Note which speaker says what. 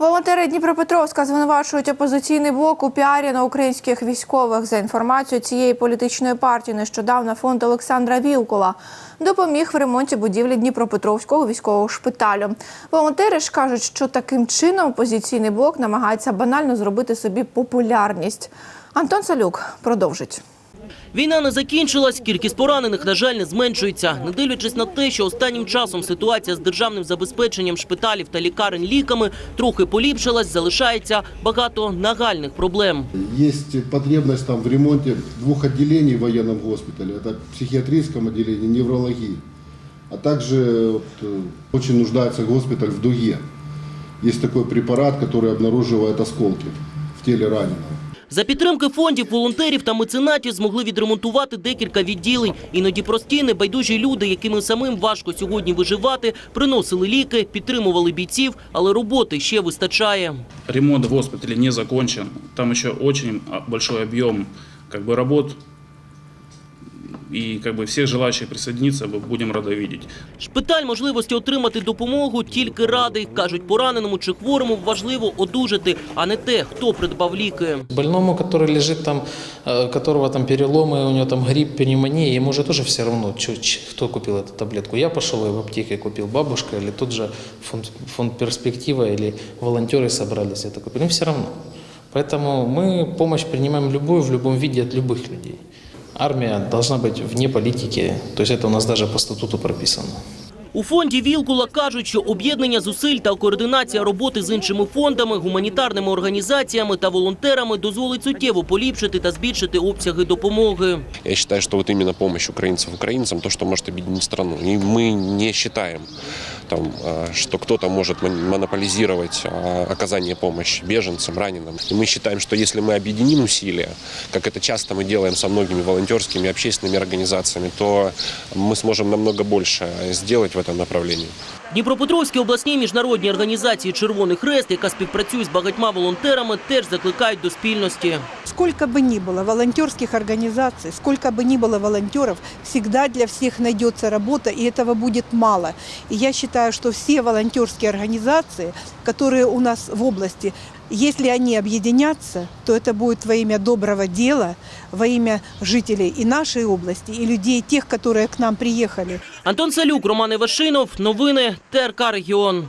Speaker 1: Волонтери Дніпропетровська звинувачують опозиційний блок у піарі на українських військових. За інформацією цієї політичної партії, нещодавно фонд Олександра Вілкула допоміг в ремонті будівлі Дніпропетровського військового шпиталю. Волонтери ж кажуть, що таким чином опозиційний блок намагається банально зробити собі популярність. Антон Салюк продовжить.
Speaker 2: Війна не закінчилась, кількість поранених, на жаль, не зменшується. Не дивлячись на те, що останнім часом ситуація з державним забезпеченням шпиталів та лікарень ліками трохи поліпшилась, залишається багато нагальних проблем.
Speaker 3: Есть потребность там в ремонте двух отделений в военном госпитале. Это психиатрическом отделении, неврологии. А также вот, э, очень нуждается госпиталь в дуге. Есть такой препарат, который обнаруживает осколки в теле раненого.
Speaker 2: За підтримки фондів, волонтерів та меценатів змогли відремонтувати декілька відділень. Іноді прості, небайдужі люди, яким самим важко сьогодні виживати, приносили ліки, підтримували бійців, але роботи ще вистачає.
Speaker 4: Ремонт в госпіталі не закінчений, Там ще дуже великий об'єм как И как бы всех желающих присоединиться мы будем рады видеть.
Speaker 2: Шпиталь можливості отримати допомогу тільки радий. Кажуть, пораненому чи хворому важливо одужати, а не те, хто придбав ліки.
Speaker 5: Больному, который лежит там, э, у которого там переломы, у него там грипп, пневмония, ему же тоже все равно, чё- ч- кто купил эту таблетку. Я пошел и в аптеке купил, бабушка или тот же фонд, фонд перспектива или волонтеры собрались это купили. Им все равно. Поэтому мы помощь принимаем любую, в любом виде от любых людей. Армия должна быть вне политики, то есть это у нас даже по статуту прописано.
Speaker 2: У фонді Вілкула кажуть, що об'єднання зусиль та координація роботи з іншими фондами, гуманітарними організаціями та волонтерами дозволить суттєво поліпшити та збільшити обсяги допомоги.
Speaker 6: Я считаю, что вот именно помощь украинцев украинцам то, что может объединить страну. И мы не считаем, там, а, что кто-то может мон- монополизировать а, оказание помощи беженцам, раненым. И мы считаем, что если мы объединим усилия, как это часто мы делаем со многими волонтерскими и общественными организациями, то мы сможем намного больше сделать в этом направлении.
Speaker 2: Дніпропетровській обласній міжнародній організації Червоний Хрест, яка співпрацює з багатьма волонтерами, теж закликають до спільності.
Speaker 7: Сколько бы ни было волонтерских организаций, сколько бы ни было волонтеров, всегда для всех найдется работа, и этого будет мало. И я считаю, что все волонтерские организации, которые у нас в области, если они объединятся, то это будет во имя доброго дела, во имя жителей и нашей области, и людей, тех, которые к нам приехали.
Speaker 2: Антон Салюк, Роман Івашинов. Новини ТРК Регіон.